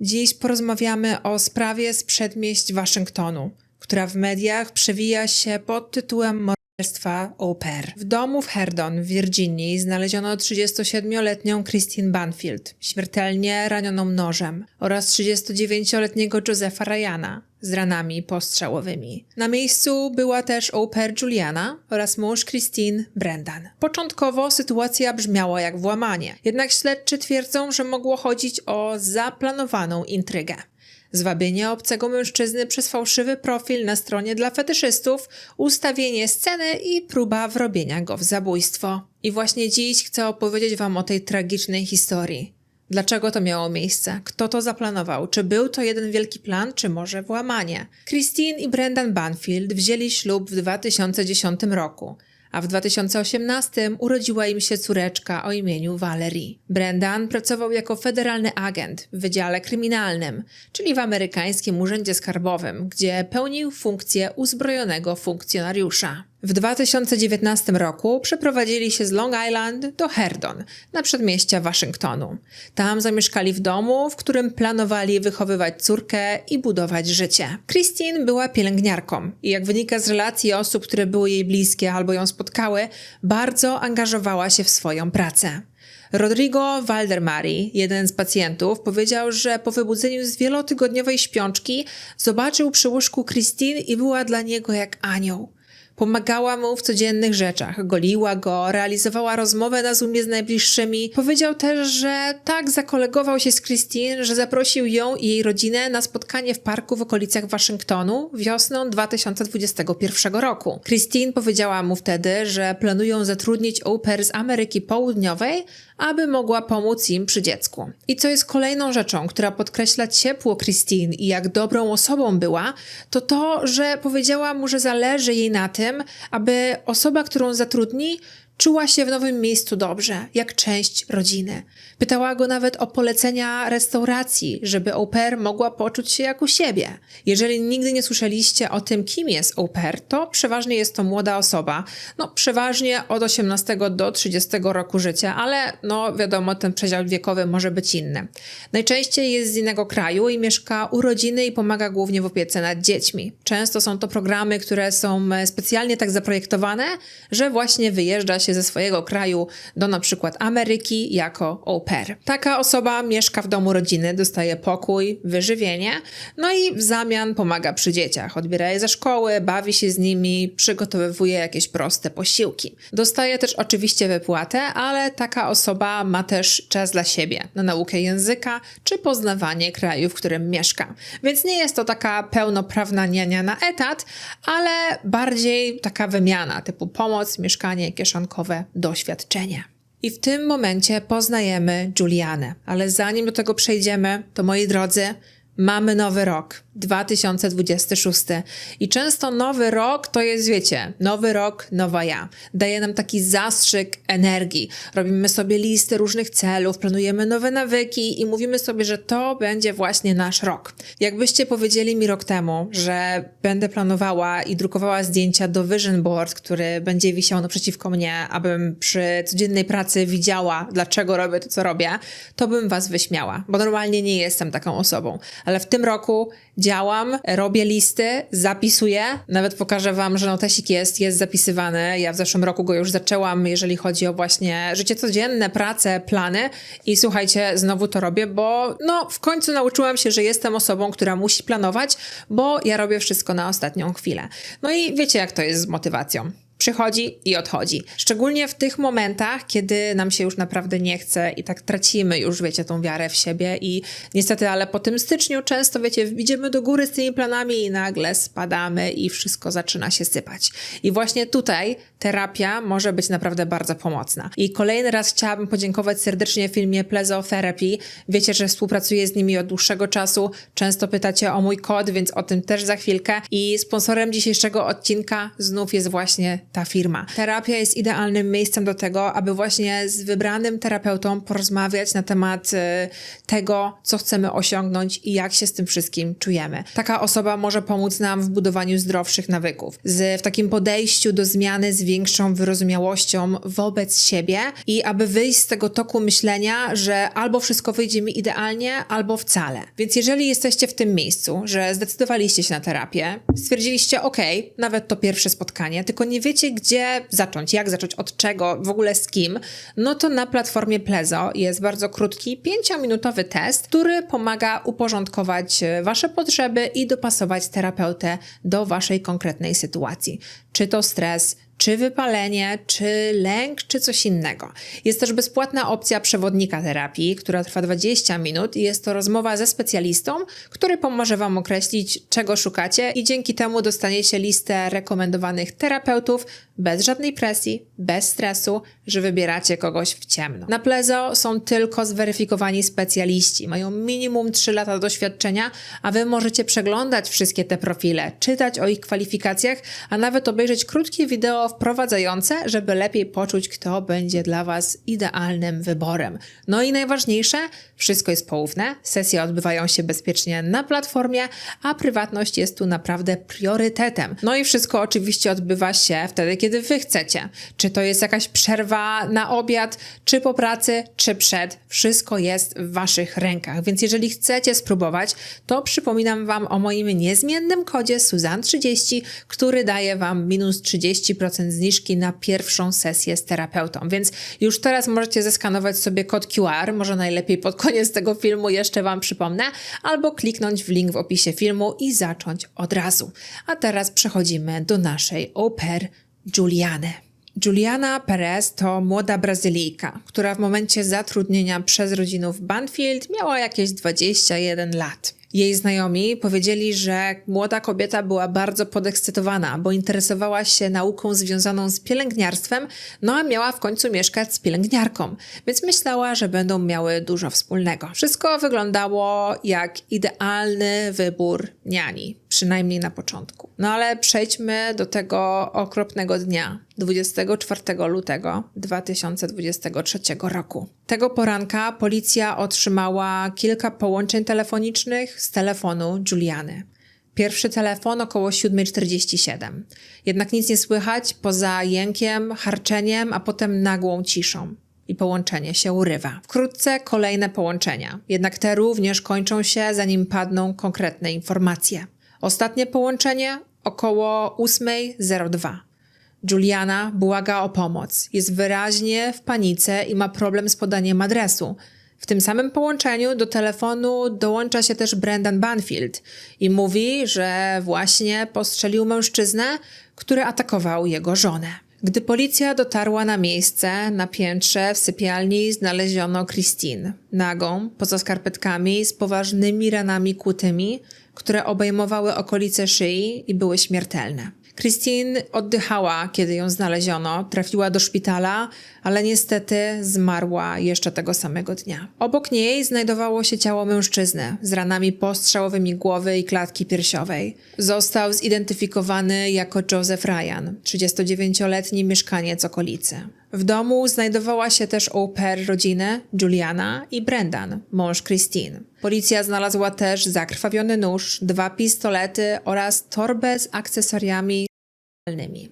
Dziś porozmawiamy o sprawie z przedmieść Waszyngtonu, która w mediach przewija się pod tytułem au pair. W domu w Herdon w Virginii znaleziono 37-letnią Christine Banfield, śmiertelnie ranioną nożem, oraz 39-letniego Josepha Ryana z ranami postrzałowymi. Na miejscu była też pair Juliana oraz mąż Christine, Brendan. Początkowo sytuacja brzmiała jak włamanie, jednak śledczy twierdzą, że mogło chodzić o zaplanowaną intrygę. Zwabienie obcego mężczyzny przez fałszywy profil na stronie dla fetyszystów, ustawienie sceny i próba wrobienia go w zabójstwo. I właśnie dziś chcę opowiedzieć Wam o tej tragicznej historii. Dlaczego to miało miejsce? Kto to zaplanował? Czy był to jeden wielki plan, czy może włamanie? Christine i Brendan Banfield wzięli ślub w 2010 roku, a w 2018 urodziła im się córeczka o imieniu Valerie. Brendan pracował jako federalny agent w Wydziale Kryminalnym, czyli w amerykańskim Urzędzie Skarbowym, gdzie pełnił funkcję uzbrojonego funkcjonariusza. W 2019 roku przeprowadzili się z Long Island do Herdon, na przedmieścia Waszyngtonu. Tam zamieszkali w domu, w którym planowali wychowywać córkę i budować życie. Christine była pielęgniarką i jak wynika z relacji osób, które były jej bliskie albo ją spotkały, bardzo angażowała się w swoją pracę. Rodrigo Valdermari, jeden z pacjentów, powiedział, że po wybudzeniu z wielotygodniowej śpiączki zobaczył przy łóżku Christine i była dla niego jak anioł. Pomagała mu w codziennych rzeczach, goliła go, realizowała rozmowę na Zoomie z najbliższymi. Powiedział też, że tak zakolegował się z Christine, że zaprosił ją i jej rodzinę na spotkanie w parku w okolicach Waszyngtonu wiosną 2021 roku. Christine powiedziała mu wtedy, że planują zatrudnić au pair z Ameryki Południowej, aby mogła pomóc im przy dziecku. I co jest kolejną rzeczą, która podkreśla ciepło Christine i jak dobrą osobą była, to to, że powiedziała mu, że zależy jej na tym, aby osoba, którą zatrudni, czuła się w nowym miejscu dobrze, jak część rodziny. Pytała go nawet o polecenia restauracji, żeby au pair mogła poczuć się jak u siebie. Jeżeli nigdy nie słyszeliście o tym, kim jest au pair, to przeważnie jest to młoda osoba, no przeważnie od 18 do 30 roku życia, ale no wiadomo, ten przedział wiekowy może być inny. Najczęściej jest z innego kraju i mieszka u rodziny i pomaga głównie w opiece nad dziećmi. Często są to programy, które są specjalnie tak zaprojektowane, że właśnie wyjeżdża się ze swojego kraju do na przykład Ameryki jako au pair. Taka osoba mieszka w domu rodziny, dostaje pokój, wyżywienie, no i w zamian pomaga przy dzieciach, odbiera je ze szkoły, bawi się z nimi, przygotowywuje jakieś proste posiłki. Dostaje też oczywiście wypłatę, ale taka osoba ma też czas dla siebie, na naukę języka czy poznawanie kraju, w którym mieszka. Więc nie jest to taka pełnoprawna niania na etat, ale bardziej taka wymiana typu pomoc, mieszkanie kieszonkowe, doświadczenie. I w tym momencie poznajemy Julianę. Ale zanim do tego przejdziemy, to moi drodzy, mamy nowy rok 2026. I często nowy rok to jest, wiecie, nowy rok, nowa ja. Daje nam taki zastrzyk energii. Robimy sobie listy różnych celów, planujemy nowe nawyki i mówimy sobie, że to będzie właśnie nasz rok. Jakbyście powiedzieli mi rok temu, że będę planowała i drukowała zdjęcia do Vision Board, który będzie wisiał naprzeciwko mnie, abym przy codziennej pracy widziała, dlaczego robię to, co robię, to bym was wyśmiała, bo normalnie nie jestem taką osobą. Ale w tym roku działam, robię listy, zapisuję. Nawet pokażę Wam, że notesik jest, jest zapisywany. Ja w zeszłym roku go już zaczęłam, jeżeli chodzi o właśnie życie codzienne, pracę, plany. I słuchajcie, znowu to robię, bo no w końcu nauczyłam się, że jestem osobą, która musi planować, bo ja robię wszystko na ostatnią chwilę. No i wiecie, jak to jest z motywacją. Przychodzi i odchodzi. Szczególnie w tych momentach, kiedy nam się już naprawdę nie chce i tak tracimy już, wiecie, tą wiarę w siebie i niestety, ale po tym styczniu często, wiecie, idziemy do góry z tymi planami i nagle spadamy i wszystko zaczyna się sypać. I właśnie tutaj terapia może być naprawdę bardzo pomocna. I kolejny raz chciałabym podziękować serdecznie filmie Plezo Therapy. Wiecie, że współpracuję z nimi od dłuższego czasu. Często pytacie o mój kod, więc o tym też za chwilkę. I sponsorem dzisiejszego odcinka znów jest właśnie ta firma. Terapia jest idealnym miejscem do tego, aby właśnie z wybranym terapeutą porozmawiać na temat e, tego, co chcemy osiągnąć i jak się z tym wszystkim czujemy. Taka osoba może pomóc nam w budowaniu zdrowszych nawyków, z, w takim podejściu do zmiany z większą wyrozumiałością wobec siebie i aby wyjść z tego toku myślenia, że albo wszystko wyjdzie mi idealnie, albo wcale. Więc jeżeli jesteście w tym miejscu, że zdecydowaliście się na terapię, stwierdziliście, ok, nawet to pierwsze spotkanie, tylko nie wiecie, gdzie zacząć, jak zacząć, od czego, w ogóle z kim, no to na platformie Plezo jest bardzo krótki, pięciominutowy test, który pomaga uporządkować e, wasze potrzeby i dopasować terapeutę do waszej konkretnej sytuacji. Czy to stres, czy wypalenie, czy lęk, czy coś innego. Jest też bezpłatna opcja przewodnika terapii, która trwa 20 minut i jest to rozmowa ze specjalistą, który pomoże Wam określić, czego szukacie i dzięki temu dostaniecie listę rekomendowanych terapeutów bez żadnej presji, bez stresu, że wybieracie kogoś w ciemno. Na Plezo są tylko zweryfikowani specjaliści, mają minimum 3 lata doświadczenia, a Wy możecie przeglądać wszystkie te profile, czytać o ich kwalifikacjach, a nawet obejrzeć krótkie wideo wprowadzające, żeby lepiej poczuć, kto będzie dla Was idealnym wyborem. No i najważniejsze, wszystko jest poufne, sesje odbywają się bezpiecznie na platformie, a prywatność jest tu naprawdę priorytetem. No i wszystko oczywiście odbywa się wtedy, kiedy Wy chcecie. Czy to jest jakaś przerwa na obiad, czy po pracy, czy przed. Wszystko jest w Waszych rękach. Więc jeżeli chcecie spróbować, to przypominam Wam o moim niezmiennym kodzie Suzan30, który daje Wam minus 30% zniżki na pierwszą sesję z terapeutą. Więc już teraz możecie zeskanować sobie kod QR, może najlepiej pod koniec tego filmu jeszcze Wam przypomnę, albo kliknąć w link w opisie filmu i zacząć od razu. A teraz przechodzimy do naszej au pair Juliany. Juliana Perez to młoda Brazylijka, która w momencie zatrudnienia przez rodzinę w Banfield miała jakieś 21 lat. Jej znajomi powiedzieli, że młoda kobieta była bardzo podekscytowana, bo interesowała się nauką związaną z pielęgniarstwem, no a miała w końcu mieszkać z pielęgniarką, więc myślała, że będą miały dużo wspólnego. Wszystko wyglądało jak idealny wybór niani, przynajmniej na początku. No ale przejdźmy do tego okropnego dnia, 24 lutego 2023 roku. Tego poranka policja otrzymała kilka połączeń telefonicznych z telefonu Juliany. Pierwszy telefon około 7.47. Jednak nic nie słychać poza jękiem, harczeniem, a potem nagłą ciszą. I połączenie się urywa. Wkrótce kolejne połączenia, jednak te również kończą się, zanim padną konkretne informacje. Ostatnie połączenie około 8.02. Juliana błaga o pomoc. Jest wyraźnie w panice i ma problem z podaniem adresu. W tym samym połączeniu do telefonu dołącza się też Brendan Banfield i mówi, że właśnie postrzelił mężczyznę, który atakował jego żonę. Gdy policja dotarła na miejsce, na piętrze w sypialni znaleziono Christine, nagą, poza skarpetkami, z poważnymi ranami kłutymi, które obejmowały okolice szyi i były śmiertelne. Christine oddychała, kiedy ją znaleziono, trafiła do szpitala, ale niestety zmarła jeszcze tego samego dnia. Obok niej znajdowało się ciało mężczyzny z ranami postrzałowymi głowy i klatki piersiowej. Został zidentyfikowany jako Joseph Ryan, 39-letni mieszkaniec okolicy. W domu znajdowała się też au pair rodziny Juliana i Brendan, mąż Christine. Policja znalazła też zakrwawiony nóż, dwa pistolety oraz torbę z akcesoriami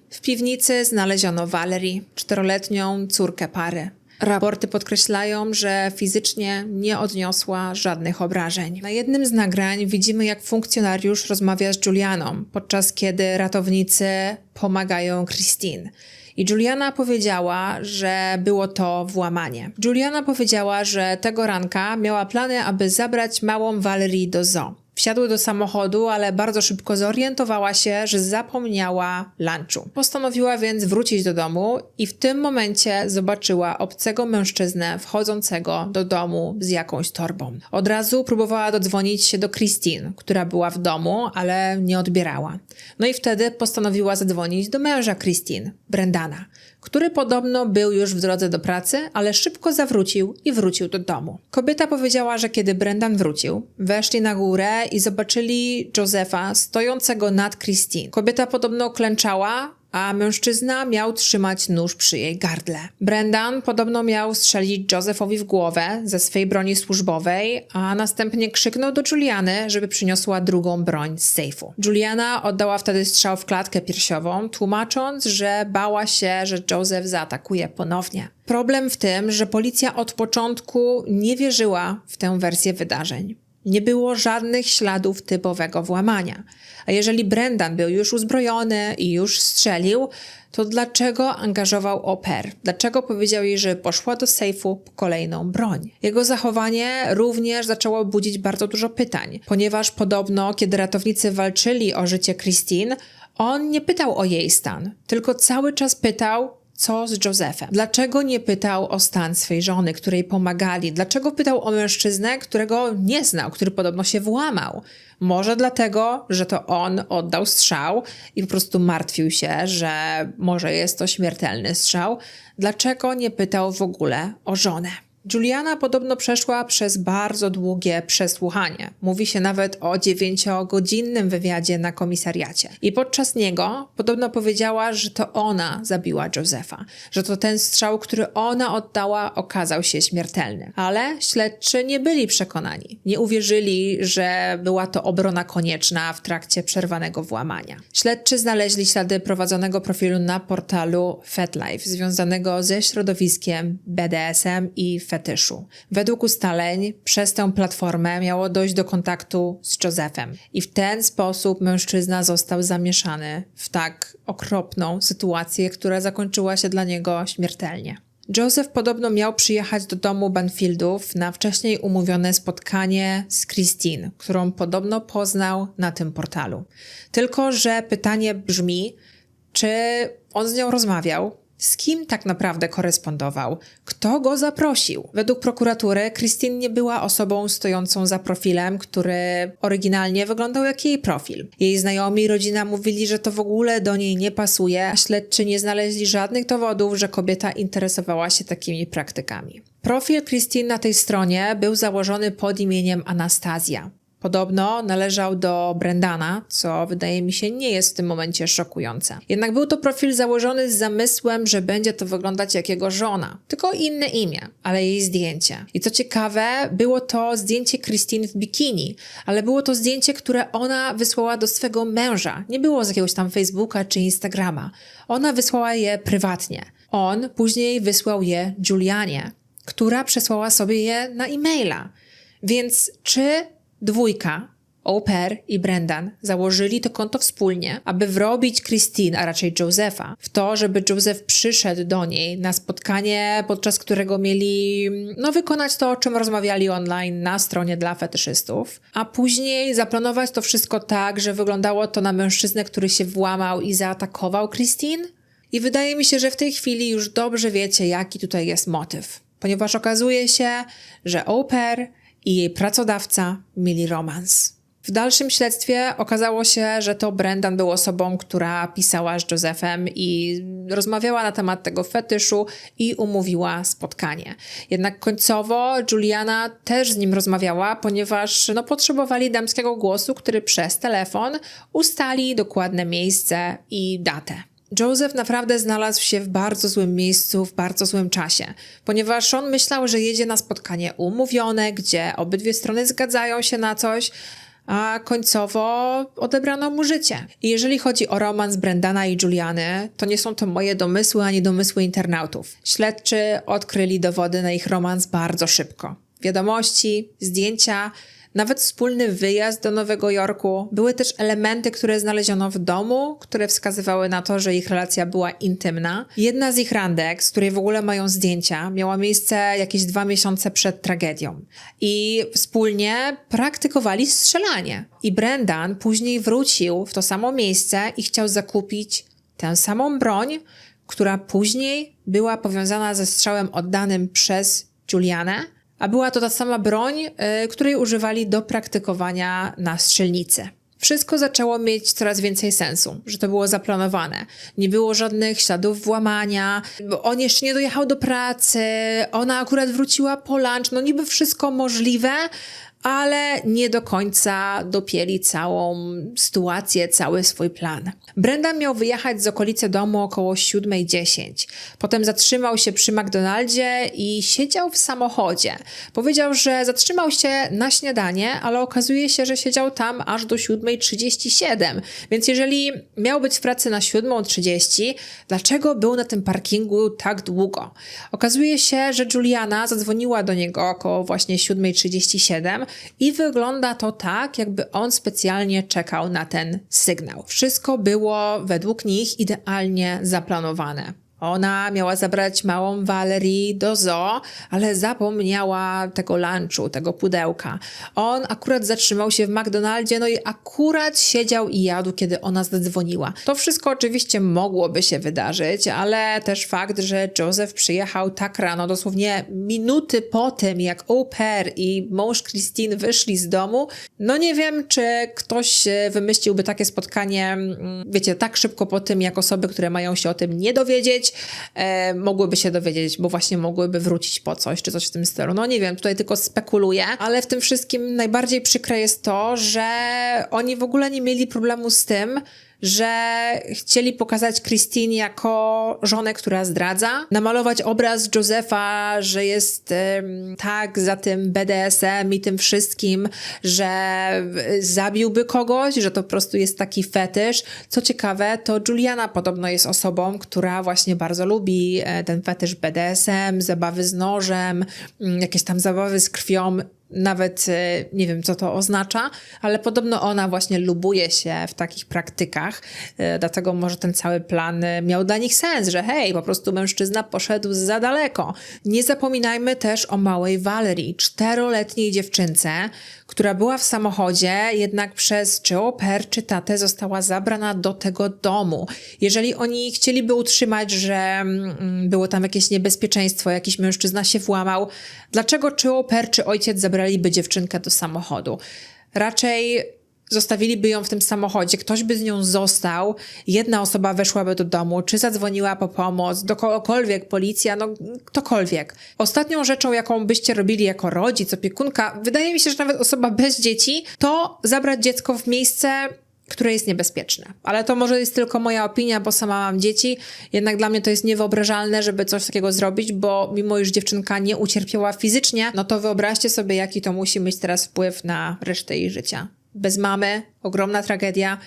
w piwnicy znaleziono Valerie, czteroletnią córkę pary. Raporty podkreślają, że fizycznie nie odniosła żadnych obrażeń. Na jednym z nagrań widzimy, jak funkcjonariusz rozmawia z Julianą, podczas kiedy ratownicy pomagają Christine. I Juliana powiedziała, że było to włamanie. Juliana powiedziała, że tego ranka miała plany, aby zabrać małą Valerie do zoo. Wsiadły do samochodu, ale bardzo szybko zorientowała się, że zapomniała lunchu. Postanowiła więc wrócić do domu i w tym momencie zobaczyła obcego mężczyznę wchodzącego do domu z jakąś torbą. Od razu próbowała dodzwonić się do Christine, która była w domu, ale nie odbierała. No i wtedy postanowiła zadzwonić do męża Christine, Brendana który podobno był już w drodze do pracy, ale szybko zawrócił i wrócił do domu. Kobieta powiedziała, że kiedy Brendan wrócił, weszli na górę i zobaczyli Josefa stojącego nad Christine. Kobieta podobno klęczała, a mężczyzna miał trzymać nóż przy jej gardle. Brendan podobno miał strzelić Josephowi w głowę ze swej broni służbowej, a następnie krzyknął do Juliany, żeby przyniosła drugą broń z sejfu. Juliana oddała wtedy strzał w klatkę piersiową, tłumacząc, że bała się, że Joseph zaatakuje ponownie. Problem w tym, że policja od początku nie wierzyła w tę wersję wydarzeń. Nie było żadnych śladów typowego włamania. A jeżeli Brendan był już uzbrojony i już strzelił, to dlaczego angażował Oper? Dlaczego powiedział jej, że poszła do sejfu po kolejną broń? Jego zachowanie również zaczęło budzić bardzo dużo pytań, ponieważ podobno, kiedy ratownicy walczyli o życie Christine, on nie pytał o jej stan, tylko cały czas pytał, co z Josephem? Dlaczego nie pytał o stan swej żony, której pomagali? Dlaczego pytał o mężczyznę, którego nie znał, który podobno się włamał? Może dlatego, że to on oddał strzał i po prostu martwił się, że może jest to śmiertelny strzał. Dlaczego nie pytał w ogóle o żonę? Juliana podobno przeszła przez bardzo długie przesłuchanie. Mówi się nawet o dziewięciogodzinnym wywiadzie na komisariacie. I podczas niego podobno powiedziała, że to ona zabiła Josefa, że to ten strzał, który ona oddała, okazał się śmiertelny. Ale śledczy nie byli przekonani. Nie uwierzyli, że była to obrona konieczna w trakcie przerwanego włamania. Śledczy znaleźli ślady prowadzonego profilu na portalu FetLife związanego ze środowiskiem BDSM i fetyszu. Według ustaleń przez tę platformę miało dojść do kontaktu z Josephem i w ten sposób mężczyzna został zamieszany w tak okropną sytuację, która zakończyła się dla niego śmiertelnie. Joseph podobno miał przyjechać do domu Banfieldów na wcześniej umówione spotkanie z Christine, którą podobno poznał na tym portalu. Tylko, że pytanie brzmi, czy on z nią rozmawiał, z kim tak naprawdę korespondował? Kto go zaprosił? Według prokuratury Christine nie była osobą stojącą za profilem, który oryginalnie wyglądał jak jej profil. Jej znajomi i rodzina mówili, że to w ogóle do niej nie pasuje, a śledczy nie znaleźli żadnych dowodów, że kobieta interesowała się takimi praktykami. Profil Christine na tej stronie był założony pod imieniem Anastazja. Podobno należał do Brendana, co wydaje mi się nie jest w tym momencie szokujące. Jednak był to profil założony z zamysłem, że będzie to wyglądać jak jego żona. Tylko inne imię, ale jej zdjęcie. I co ciekawe, było to zdjęcie Christine w bikini, ale było to zdjęcie, które ona wysłała do swego męża. Nie było z jakiegoś tam Facebooka czy Instagrama. Ona wysłała je prywatnie. On później wysłał je Julianie, która przesłała sobie je na e-maila. Więc czy Dwójka, Oper i Brendan założyli to konto wspólnie, aby wrobić Christine, a raczej Josepha, w to, żeby Joseph przyszedł do niej na spotkanie, podczas którego mieli no, wykonać to, o czym rozmawiali online na stronie dla fetyszystów, a później zaplanować to wszystko tak, że wyglądało to na mężczyznę, który się włamał i zaatakował Christine. I wydaje mi się, że w tej chwili już dobrze wiecie, jaki tutaj jest motyw. Ponieważ okazuje się, że Oper i jej pracodawca mieli romans. W dalszym śledztwie okazało się, że to Brendan był osobą, która pisała z Josephem i rozmawiała na temat tego fetyszu i umówiła spotkanie. Jednak końcowo Juliana też z nim rozmawiała, ponieważ no, potrzebowali damskiego głosu, który przez telefon ustali dokładne miejsce i datę. Joseph naprawdę znalazł się w bardzo złym miejscu, w bardzo złym czasie, ponieważ on myślał, że jedzie na spotkanie umówione, gdzie obydwie strony zgadzają się na coś, a końcowo odebrano mu życie. I jeżeli chodzi o romans Brendana i Juliany, to nie są to moje domysły ani domysły internautów. Śledczy odkryli dowody na ich romans bardzo szybko. Wiadomości, zdjęcia, nawet wspólny wyjazd do Nowego Jorku. Były też elementy, które znaleziono w domu, które wskazywały na to, że ich relacja była intymna. Jedna z ich randek, z której w ogóle mają zdjęcia, miała miejsce jakieś dwa miesiące przed tragedią. I wspólnie praktykowali strzelanie. I Brendan później wrócił w to samo miejsce i chciał zakupić tę samą broń, która później była powiązana ze strzałem oddanym przez Julianę a była to ta sama broń, y, której używali do praktykowania na strzelnicy. Wszystko zaczęło mieć coraz więcej sensu, że to było zaplanowane. Nie było żadnych śladów włamania, on jeszcze nie dojechał do pracy, ona akurat wróciła po lunch, no niby wszystko możliwe, ale nie do końca dopięli całą sytuację, cały swój plan. Brendan miał wyjechać z okolicy domu około 7.10. Potem zatrzymał się przy McDonaldzie i siedział w samochodzie. Powiedział, że zatrzymał się na śniadanie, ale okazuje się, że siedział tam aż do 7.37. Więc jeżeli miał być w pracy na 7.30, dlaczego był na tym parkingu tak długo? Okazuje się, że Juliana zadzwoniła do niego około właśnie 7.37 i wygląda to tak, jakby on specjalnie czekał na ten sygnał. Wszystko było według nich idealnie zaplanowane. Ona miała zabrać małą Valerie do zoo, ale zapomniała tego lunchu, tego pudełka. On akurat zatrzymał się w McDonaldzie, no i akurat siedział i jadł, kiedy ona zadzwoniła. To wszystko oczywiście mogłoby się wydarzyć, ale też fakt, że Joseph przyjechał tak rano, dosłownie minuty po tym, jak au pair i mąż Christine wyszli z domu, no nie wiem, czy ktoś wymyśliłby takie spotkanie, mm, wiecie, tak szybko po tym, jak osoby, które mają się o tym nie dowiedzieć, e, mogłyby się dowiedzieć, bo właśnie mogłyby wrócić po coś, czy coś w tym stylu. No nie wiem, tutaj tylko spekuluję, ale w tym wszystkim najbardziej przykre jest to, że oni w ogóle nie mieli problemu z tym, że chcieli pokazać Christine jako żonę, która zdradza, namalować obraz Josefa, że jest um, tak za tym BDSM i tym wszystkim, że zabiłby kogoś, że to po prostu jest taki fetysz. Co ciekawe, to Juliana podobno jest osobą, która właśnie bardzo lubi e, ten fetysz BDSM, zabawy z nożem, mm, jakieś tam zabawy z krwią nawet e, nie wiem, co to oznacza, ale podobno ona właśnie lubuje się w takich praktykach, e, dlatego może ten cały plan e, miał dla nich sens, że hej, po prostu mężczyzna poszedł za daleko. Nie zapominajmy też o małej Valerii, czteroletniej dziewczynce, która była w samochodzie, jednak przez czy oper, czy tatę została zabrana do tego domu. Jeżeli oni chcieliby utrzymać, że mm, było tam jakieś niebezpieczeństwo, jakiś mężczyzna się włamał, dlaczego czy oper, czy ojciec zabraliby dziewczynkę do samochodu? Raczej zostawiliby ją w tym samochodzie, ktoś by z nią został, jedna osoba weszłaby do domu, czy zadzwoniła po pomoc, do kogokolwiek, policja, no ktokolwiek. Ostatnią rzeczą, jaką byście robili jako rodzic, opiekunka, wydaje mi się, że nawet osoba bez dzieci, to zabrać dziecko w miejsce, które jest niebezpieczne. Ale to może jest tylko moja opinia, bo sama mam dzieci, jednak dla mnie to jest niewyobrażalne, żeby coś takiego zrobić, bo mimo iż dziewczynka nie ucierpiała fizycznie, no to wyobraźcie sobie, jaki to musi mieć teraz wpływ na resztę jej życia bez mamy, ogromna tragedia.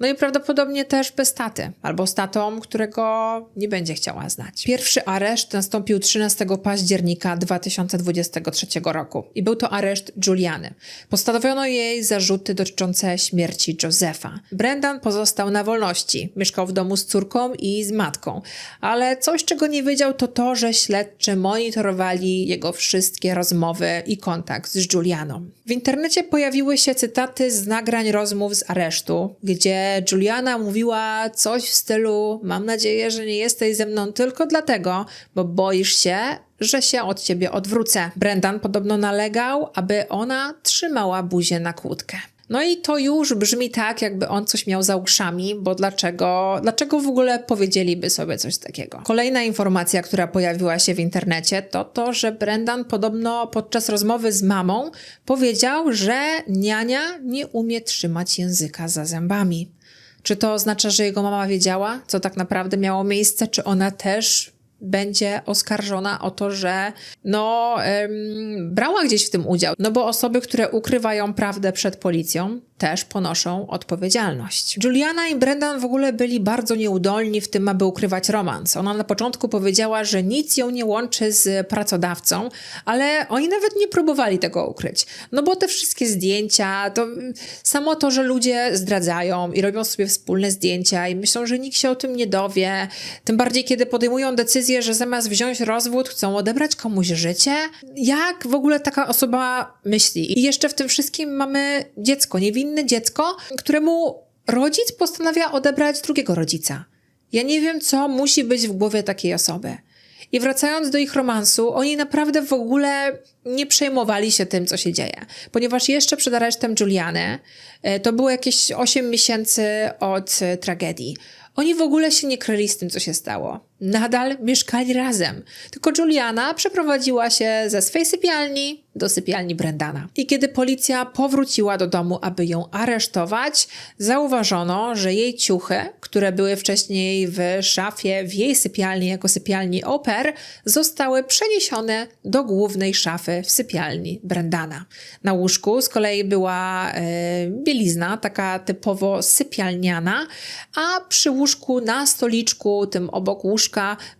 No i prawdopodobnie też bez taty, albo z tatą, którego nie będzie chciała znać. Pierwszy areszt nastąpił 13 października 2023 roku i był to areszt Juliany. Postanowiono jej zarzuty dotyczące śmierci Josefa. Brendan pozostał na wolności, mieszkał w domu z córką i z matką, ale coś, czego nie wiedział, to to, że śledczy monitorowali jego wszystkie rozmowy i kontakt z Julianą. W internecie pojawiły się cytaty z nagrań rozmów z aresztu, gdzie Juliana mówiła coś w stylu: Mam nadzieję, że nie jesteś ze mną tylko dlatego, bo boisz się, że się od ciebie odwrócę. Brendan podobno nalegał, aby ona trzymała buzię na kłódkę. No i to już brzmi tak, jakby on coś miał za uszami, bo dlaczego, dlaczego w ogóle powiedzieliby sobie coś takiego? Kolejna informacja, która pojawiła się w internecie, to to, że Brendan podobno podczas rozmowy z mamą powiedział, że niania nie umie trzymać języka za zębami. Czy to oznacza, że jego mama wiedziała, co tak naprawdę miało miejsce? Czy ona też będzie oskarżona o to, że no, ym, brała gdzieś w tym udział? No bo osoby, które ukrywają prawdę przed policją, też ponoszą odpowiedzialność. Juliana i Brendan w ogóle byli bardzo nieudolni w tym, aby ukrywać romans. Ona na początku powiedziała, że nic ją nie łączy z pracodawcą, ale oni nawet nie próbowali tego ukryć. No bo te wszystkie zdjęcia, to samo to, że ludzie zdradzają i robią sobie wspólne zdjęcia i myślą, że nikt się o tym nie dowie, tym bardziej kiedy podejmują decyzję, że zamiast wziąć rozwód, chcą odebrać komuś życie. Jak w ogóle taka osoba myśli? I jeszcze w tym wszystkim mamy dziecko, niewinne inne dziecko, któremu rodzic postanawia odebrać drugiego rodzica. Ja nie wiem, co musi być w głowie takiej osoby. I wracając do ich romansu, oni naprawdę w ogóle nie przejmowali się tym, co się dzieje, ponieważ jeszcze przed aresztem Juliany e, to było jakieś 8 miesięcy od e, tragedii. Oni w ogóle się nie kryli z tym, co się stało. Nadal mieszkali razem. Tylko Juliana przeprowadziła się ze swej sypialni do sypialni Brendana. I kiedy policja powróciła do domu, aby ją aresztować, zauważono, że jej ciuchy, które były wcześniej w szafie w jej sypialni jako sypialni Oper, zostały przeniesione do głównej szafy w sypialni Brendana. Na łóżku z kolei była e, bielizna, taka typowo sypialniana, a przy łóżku na stoliczku, tym obok łóżka,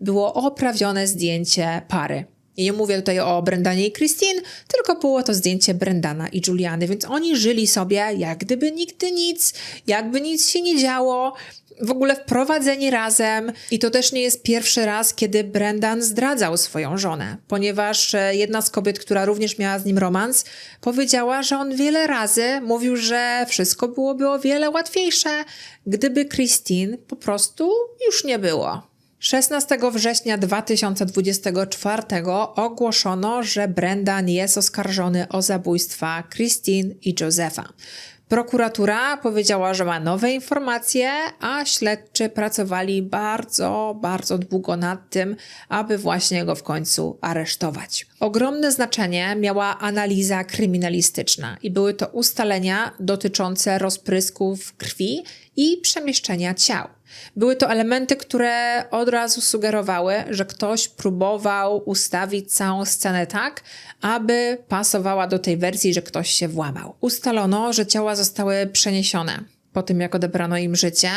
było oprawione zdjęcie pary. I nie mówię tutaj o Brendanie i Christine, tylko było to zdjęcie Brendana i Juliany, więc oni żyli sobie jak gdyby nigdy nic, jakby nic się nie działo, w ogóle wprowadzeni razem. I to też nie jest pierwszy raz, kiedy Brendan zdradzał swoją żonę, ponieważ e, jedna z kobiet, która również miała z nim romans, powiedziała, że on wiele razy mówił, że wszystko byłoby o wiele łatwiejsze, gdyby Christine po prostu już nie było. 16 września 2024 ogłoszono, że Brendan jest oskarżony o zabójstwa Christine i Josefa. Prokuratura powiedziała, że ma nowe informacje, a śledczy pracowali bardzo, bardzo długo nad tym, aby właśnie go w końcu aresztować. Ogromne znaczenie miała analiza kryminalistyczna i były to ustalenia dotyczące rozprysków krwi i przemieszczenia ciał. Były to elementy, które od razu sugerowały, że ktoś próbował ustawić całą scenę tak, aby pasowała do tej wersji, że ktoś się włamał. Ustalono, że ciała zostały przeniesione po tym, jak odebrano im życie,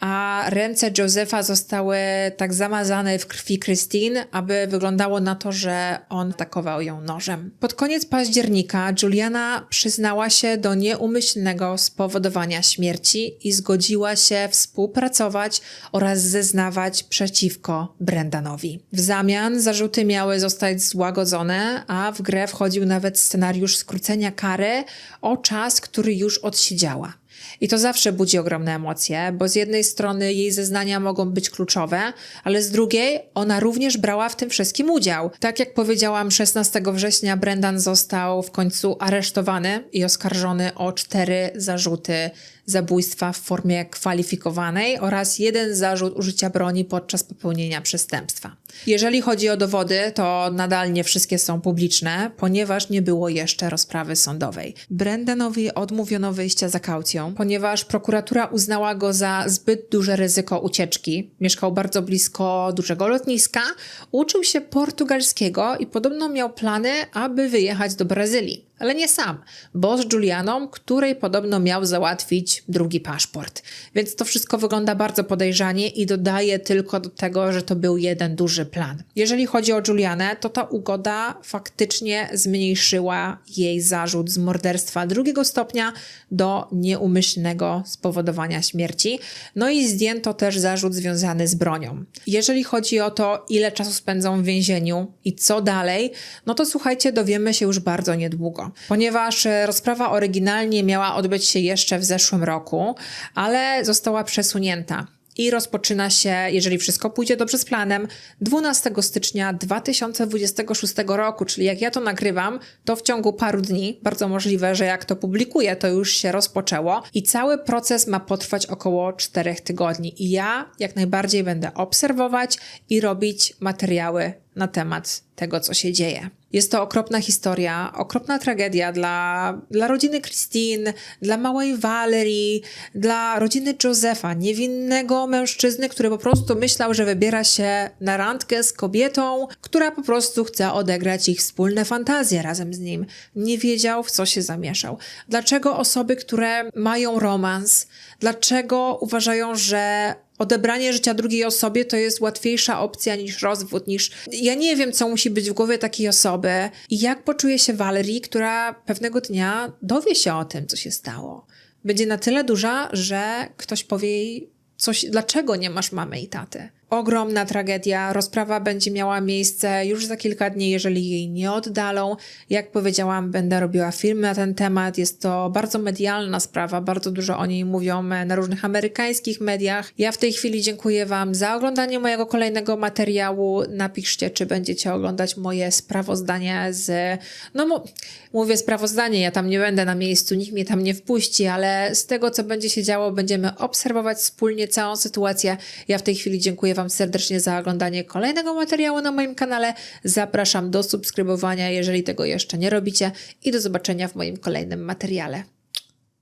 a ręce Josefa zostały tak zamazane w krwi Christine, aby wyglądało na to, że on atakował ją nożem. Pod koniec października Juliana przyznała się do nieumyślnego spowodowania śmierci i zgodziła się współpracować oraz zeznawać przeciwko Brendanowi. W zamian zarzuty miały zostać złagodzone, a w grę wchodził nawet scenariusz skrócenia kary o czas, który już odsiedziała. I to zawsze budzi ogromne emocje, bo z jednej strony jej zeznania mogą być kluczowe, ale z drugiej ona również brała w tym wszystkim udział. Tak jak powiedziałam, 16 września Brendan został w końcu aresztowany i oskarżony o cztery zarzuty zabójstwa w formie kwalifikowanej oraz jeden zarzut użycia broni podczas popełnienia przestępstwa. Jeżeli chodzi o dowody, to nadal nie wszystkie są publiczne, ponieważ nie było jeszcze rozprawy sądowej. Brendanowi odmówiono wyjścia za kaucją, ponieważ prokuratura uznała go za zbyt duże ryzyko ucieczki. Mieszkał bardzo blisko dużego lotniska, uczył się portugalskiego i podobno miał plany, aby wyjechać do Brazylii ale nie sam, bo z Julianą, której podobno miał załatwić drugi paszport. Więc to wszystko wygląda bardzo podejrzanie i dodaje tylko do tego, że to był jeden duży plan. Jeżeli chodzi o Julianę, to ta ugoda faktycznie zmniejszyła jej zarzut z morderstwa drugiego stopnia do nieumyślnego spowodowania śmierci. No i zdjęto też zarzut związany z bronią. Jeżeli chodzi o to, ile czasu spędzą w więzieniu i co dalej, no to słuchajcie, dowiemy się już bardzo niedługo ponieważ e, rozprawa oryginalnie miała odbyć się jeszcze w zeszłym roku, ale została przesunięta i rozpoczyna się, jeżeli wszystko pójdzie dobrze z planem, 12 stycznia 2026 roku, czyli jak ja to nagrywam, to w ciągu paru dni, bardzo możliwe, że jak to publikuję, to już się rozpoczęło i cały proces ma potrwać około 4 tygodni. I ja jak najbardziej będę obserwować i robić materiały na temat tego, co się dzieje. Jest to okropna historia, okropna tragedia dla, dla rodziny Christine, dla małej Valerii, dla rodziny Josefa, niewinnego mężczyzny, który po prostu myślał, że wybiera się na randkę z kobietą, która po prostu chce odegrać ich wspólne fantazje razem z nim. Nie wiedział, w co się zamieszał. Dlaczego osoby, które mają romans, dlaczego uważają, że odebranie życia drugiej osobie to jest łatwiejsza opcja niż rozwód, niż. Ja nie wiem, co musi być w głowie takiej osoby i jak poczuje się Valerie, która pewnego dnia dowie się o tym, co się stało. Będzie na tyle duża, że ktoś powie jej coś, dlaczego nie masz mamy i taty ogromna tragedia. Rozprawa będzie miała miejsce już za kilka dni, jeżeli jej nie oddalą. Jak powiedziałam, będę robiła filmy na ten temat. Jest to bardzo medialna sprawa, bardzo dużo o niej mówią na różnych amerykańskich mediach. Ja w tej chwili dziękuję Wam za oglądanie mojego kolejnego materiału. Napiszcie, czy będziecie oglądać moje sprawozdanie z. No, mówię sprawozdanie, ja tam nie będę na miejscu, nikt mnie tam nie wpuści, ale z tego, co będzie się działo, będziemy obserwować wspólnie całą sytuację. Ja w tej chwili dziękuję Wam Wam serdecznie za oglądanie kolejnego materiału na moim kanale. Zapraszam do subskrybowania, jeżeli tego jeszcze nie robicie, i do zobaczenia w moim kolejnym materiale.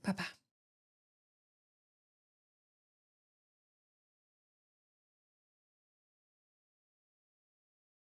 Pa, pa.